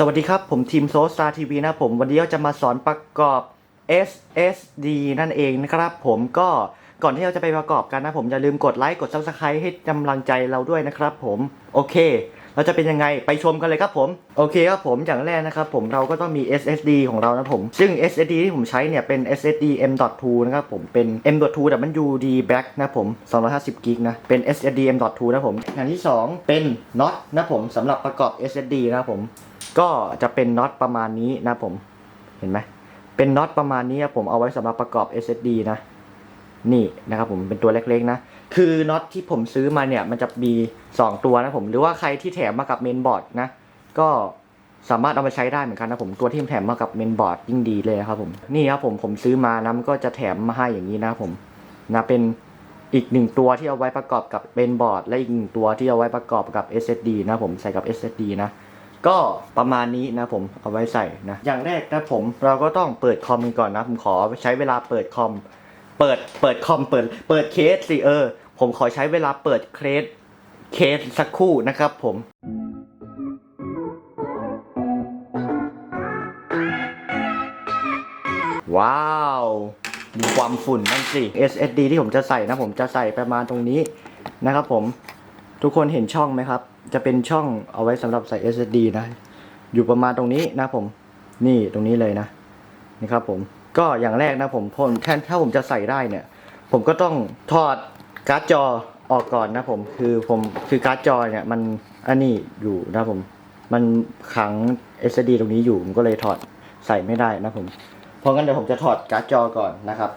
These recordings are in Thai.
สวัสดีครับ ผมทีมโซสตาร์ทีวีนะผมวันนี้เราจะมาสอนประกอบ SSD นั่นเองนะครับ ผมก็ก่อนที่เราจะไปประกอบกันนะผมอย่าลืมกดไลค์กด Subscribe ให้กำลังใจเราด้วยนะครับผมโอเค เราจะเป็นยังไงไปชมกันเลยครับผมโอเคครับผมอย่างแรกนะครับผมเราก็ต้องมี SSD ของเรานะผม ซึ่ง SSD ที่ผมใช้เนี่ยเป็น SSD M.2 นะครับผมเป็น M.2 แต่มัน UD Black นะผม250กิกนะเป็น SSD M.2 นะผมอย่างที่สองเป็นน็อตนะผมสำหรับประกอบ SSD นะผม ก็จะเป็นน็อตประมาณนี้นะผมเห็นไหมเป็นน็อตประมาณนี้ผมเอาไว้สำหรับประกอบ SSD นะนี่นะครับผมเป็นตัวเล็กๆนะ คือน็อตที่ผมซื้อมาเนี่ย มันจะมี 2 ตัวนะผม หรือว่าใครที่แถมมากับเมนบอร์ดนะ ก็สามารถเอามาใช้ได้เหมือนกันนะผมตัวที่แถมมากับเมนบอร์ดยิ่งดีเลยครับผมนี่ครับผมผมซื้อมานะมันก็จะแถมมาให้อย่างนี้นะผมนะเป็นอีกหนึ่งตัวที่เอาไว้ประกอบกับเมนบอร์ด และอีกหนึ่งตัวที่เอาไว้ประกอบกับ SSD นะผมใส่กับ SSD นะ ก็ประมาณนี้นะผมเอาไว้ใส่นะอย่างแรกนะผมเราก็ต้องเปิดคอมกันก่อนนะผมขอใช้เวลาเปิดคอม เปิดเปิดคอมเปิด เปิดเคสสิเออ ผมขอใช้เวลาเปิดเคสเคสสักครู่นะครับผมว้าวดูความฝุ่นนั่นสิ SSD ที่ผมจะใส่นะผมจะใส่ประมาณตรงนี้นะครับผมทุกคนเห็นช่องไหมครับ จะเป็นช่องเอาไว้สำหรับใส่ SSD นะ อยู่ประมาณตรงนี้นะผม นี่ตรงนี้เลยนะนี่ครับผม ก็อย่างแรกนะผมผมแทนถ้าผมจะใส่ได้เนี่ย ผมก็ต้องถอดการ์ดจอออกก่อนนะผม คือผมคือการ์ดจอเนี่ยมันอันนี้อยู่นะผม มันขัง SSD ตรงนี้อยู่ผมก็เลยถอดใส่ไม่ได้นะผม เพราะงั้นเดี๋ยวผมจะถอดการ์ดจอก่อนนะครับ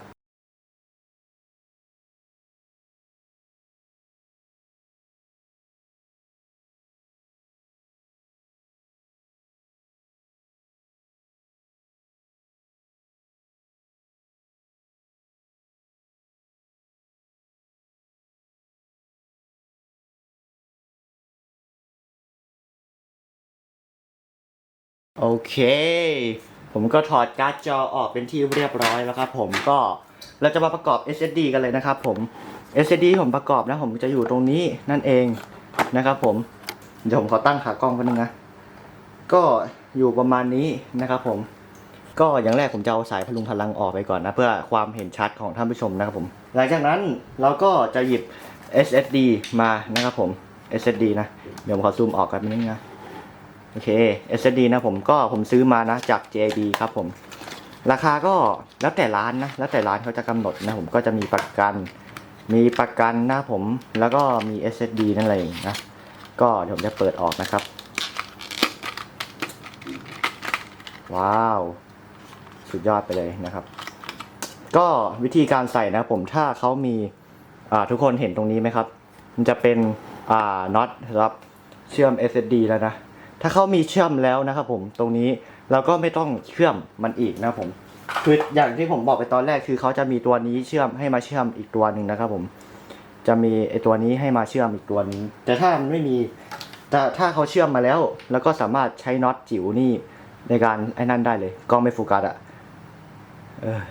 โอเค ผมก็ถอดการ์ดจอออกเป็นที่เรียบร้อยแล้วครับผมก็เราจะมาประกอบ SSD กันเลยนะครับผม SSD ผมประกอบนะผมจะอยู่ตรงนี้นั่นเองนะครับผมเดี๋ยวผมขอตั้งขากล้องแป๊บนึงนะก็อยู่ประมาณนี้นะครับผม ก็อย่างแรกผมจะเอาสายพลุงพลังออกไปก่อนนะ เพื่อความเห็นชัดของท่านผู้ชมนะครับผม หลังจากนั้นเราก็จะหยิบ SSD มานะครับผม SSD นะ เดี๋ยวผมขอซูมออกกันนิดนึงนะ อเค SSD นะผมก็ผมซื้อมานะจาก JD ครับผม ราคาก็แล้วแต่ร้านนะ แล้วแต่ร้านเขาจะกำหนดนะผมก็จะมีประกัน มีประกันนะผม แล้วก็มี SSD นั่นเองนะ ก็เดี๋ยวผมจะเปิดออกนะครับ ว้าว สุดยอดไปเลยนะครับ ก็วิธีการใส่นะผมถ้าเขามีอ่าทุกคนเห็นตรงนี้ไหมครับ มันจะเป็นอ่าน็อตสำหรับเชื่อม SSD แล้วนะ ถ้าเขามีเชื่อมแล้วนะครับผมตรงนี้เราก็ไม่ต้องเชื่อมมันอีกนะผมคืออย่างที่ผมบอกไปตอนแรกคือเขาจะมีตัวนี้เชื่อมให้มาเชื่อมอีกตัวหนึ่งนะครับ ผม จะมีไอตัวนี้ให้มาเชื่อมอีกตัวนี้ แต่ถ้ามันไม่มีแต่ถ้าเขาเชื่อมมาแล้ว แล้วก็สามารถใช้น็อตจิ๋วนี่ในการไอ้นั่นได้เลยกล้องไม่โฟกัสอะเออ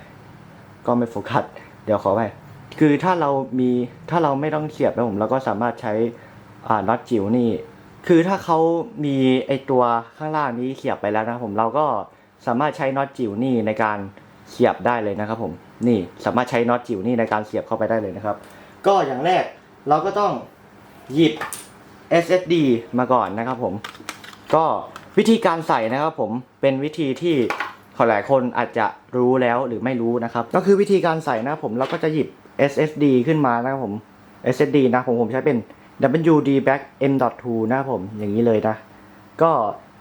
กล้องไม่โฟกัสเดี๋ยวขอไปคือถ้าเรามีถ้าเราไม่ต้องเสียบนะผมเราก็สามารถใช้อ่าน็อตจิ๋วนี่ คือถ้าเขามีไอตัวข้างล่างนี้เสียบไปแล้วนะครับผมเราก็สามารถใช้น็อตจิ๋วนี่ในการเสียบได้เลยนะครับผมนี่สามารถใช้น็อตจิ๋วนี่ในการเสียบเข้าไปได้เลยนะครับ ก็อย่างแรกเราก็ต้องหยิบ SSD มาก่อนนะครับผม ก็วิธีการใส่นะครับผมเป็นวิธีที่หลายคนอาจจะรู้แล้วหรือไม่รู้นะครับ ก็คือวิธีการใส่นะครับผมเราก็จะหยิบ SSD ขึ้นมานะครับผม SSD นะผมผมใช้เป็น WD Back M.2 นะครับผมอย่างนี้เลยนะ ก็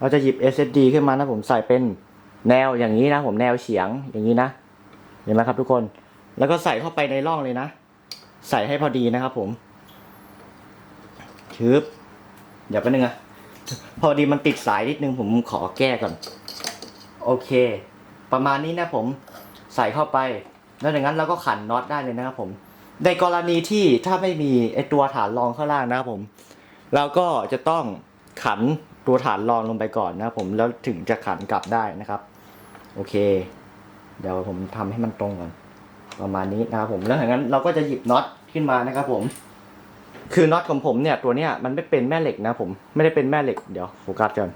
เราจะหยิบ SSD ขึ้นมานะผมใส่เป็นแนวอย่างนี้นะ ผมแนวเฉียงอย่างนี้นะ เห็นไหมครับทุกคน แล้วก็ใส่เข้าไปในร่องเลยนะ ใส่ให้พอดีนะครับผมชึบเดี๋ยวแป๊บนึงอะพอดีมันติดสายนิดนึงผมขอแก้ก่อน โอเค ประมาณนี้นะผมใส่เข้าไป แล้วจากนั้นเราก็ขันน็อตได้เลยนะครับผม ในกรณีที่ถ้าไม่มีไอตัวฐานรองข้างล่างนะครับผม เราก็จะต้องขันตัวฐานรองลงไปก่อนนะครับผมแล้วถึงจะขันกลับได้นะครับ โอเค เดี๋ยวผมทำให้มันตรงก่อนประมาณนี้นะครับผมแล้วจากนั้นเราก็จะหยิบน็อตขึ้นมานะครับผมคือน็อตของผมเนี่ยตัวเนี้ยมันไม่เป็นแม่เหล็กนะผมไม่ได้เป็นแม่เหล็กเดี๋ยวโฟกัสก่อน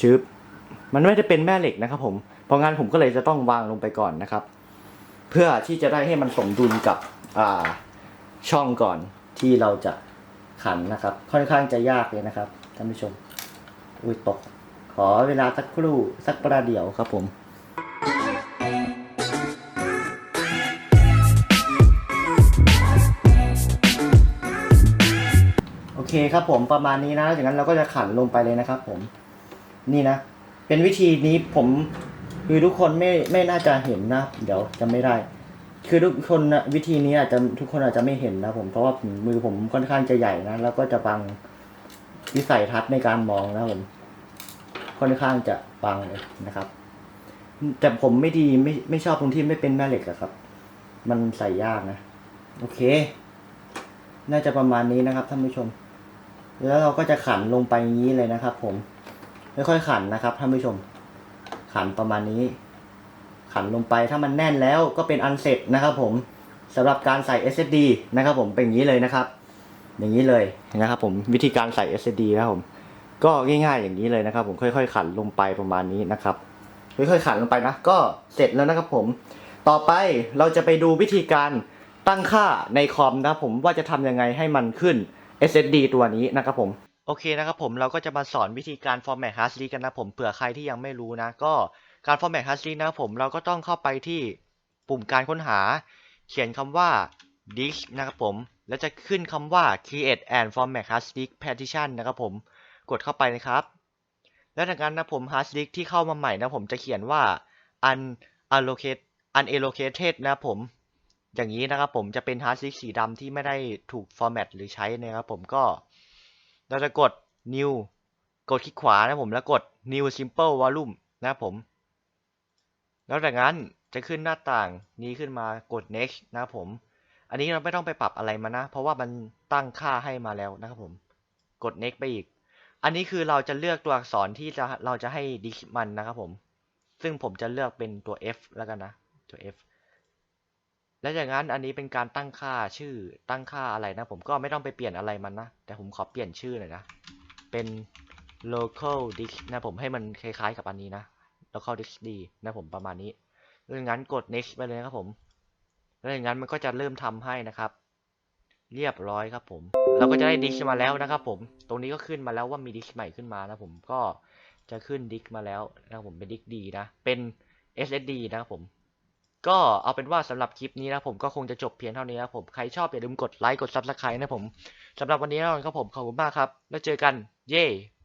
ชึบมันไม่ได้เป็นแม่เหล็กนะครับผมเพราะงั้นผมก็เลยจะต้องวางลงไปก่อนนะครับ เพื่อที่จะได้ให้มันสมดุลกับอ่าช่องก่อนที่เราจะขันนะครับ ค่อนข้างจะยากเลยนะครับท่านผู้ชม อุ้ยตก ขอเวลาสักครู่สักประเดี๋ยวครับผมโอเคครับผมประมาณนี้นะจากนั้นเราก็จะขันลงไปเลยนะครับผมนี่นะ เป็นวิธีนี้ผม คือทุกคนไม่ไม่น่าจะเห็นนะ เดี๋ยวจะไม่ได้ คือทุกคนนะวิธีนี้อาจจะทุกคนอาจจะไม่เห็นนะผมเพราะว่ามือผมค่อนข้างจะใหญ่นะแล้วก็จะบังวิสัยทัศน์ในการมองนะผมค่อนข้างจะบังเลยนะครับ แต่ผมไม่ดีไม่ไม่ชอบตรงที่ไม่เป็นแม่เหล็กอะครับ มันใส่ยากนะโอเค น่าจะประมาณนี้นะครับท่านผู้ชม แล้วเราก็จะขันลงไปงนี้เลยนะครับ ผมค่อยๆขันนะครับท่านผู้ชม ขันประมาณนี้ ขันลงไปถ้ามันแน่นแล้วก็เป็นอันเสร็จนะครับผมสำหรับการใส่ SSD นะครับผมเป็นอย่างนี้เลยนะครับ อย่างนี้เลยนะครับผมวิธีการใส่ SSD นะครับผมก็ง่ายๆอย่างนี้เลยนะครับผมค่อย ๆ ขันลงไปประมาณนี้นะครับค่อยๆขันลงไปนะก็เสร็จแล้วนะครับผมต่อไปเราจะไปดูวิธีการตั้งค่าในคอมนะครับผมว่าจะทำยังไงให้มันขึ้น SSD ตัวนี้นะครับผม อเคนะครับผมเราก็จะมาสอนวิธีการ format hard disk กันนะผมเผื่อใครที่ยังไม่รู้นะ ก็การ format hard disk นะครับผมเราก็ต้องเข้าไปที่ปุ่มการค้นหา เขียนคำว่า disk นะครับผม แล้วจะขึ้นคำว่า create and format hard disk partition นะครับผมกดเข้าไปนะครับแล้วจากนั้นนะผม hard disk ที่เข้ามาใหม่นะผมจะเขียนว่า un allocate unallocated นะผมอย่างนี้นะครับผมจะเป็น hard disk สีดำที่ไม่ได้ถูก format หรือใช้นะครับผมก็ เราจะกด new กดคลิกขวานะผมแล้วกด new simple volume นะผม แล้วจากนั้นจะขึ้นหน้าต่างนี้ขึ้นมากด next นะผม อันนี้เราไม่ต้องไปปรับอะไรมานะ เพราะว่ามันตั้งค่าให้มาแล้วนะครับผม กด next ไปอีก อันนี้คือเราจะเลือกตัวอักษรที่จะเราจะให้ดิสมันนะครับผม ซึ่งผมจะเลือกเป็นตัว F แล้วกันนะ ตัว F และจากนั้นอันนี้เป็นการตั้งค่าชื่อตั้งค่าอะไรนะ ผมก็ไม่ต้องไปเปลี่ยนอะไรมันนะ แต่ผมขอเปลี่ยนชื่อหน่อยนะ เป็น local disk นะผมให้มันคล้ายๆกับอันนี้นะ local disk D นะผมประมาณนี้แล้วจากนั้นกด next ไปเลยนะครับผมแล้วอย่างนั้นมันก็จะเริ่มทำให้นะครับ เรียบร้อยครับผม เราก็จะได้ดิสมาแล้วนะครับ ผม ตรงนี้ก็ขึ้นมาแล้วว่ามีดิสใหม่ขึ้นมานะผมก็จะขึ้นดิสมาแล้วนะครับผมเป็นดิสดีนะ เป็น SSD นะครับผม ก็เอาเป็นว่าสำหรับคลิปนี้นะผมก็คงจะจบเพียงเท่านี้นะผมใครชอบอย่าลืมกดไลค์กดซับสไครต์นะผมสำหรับวันนี้นะครับผมขอบคุณมากครับ แล้วเจอกันเย้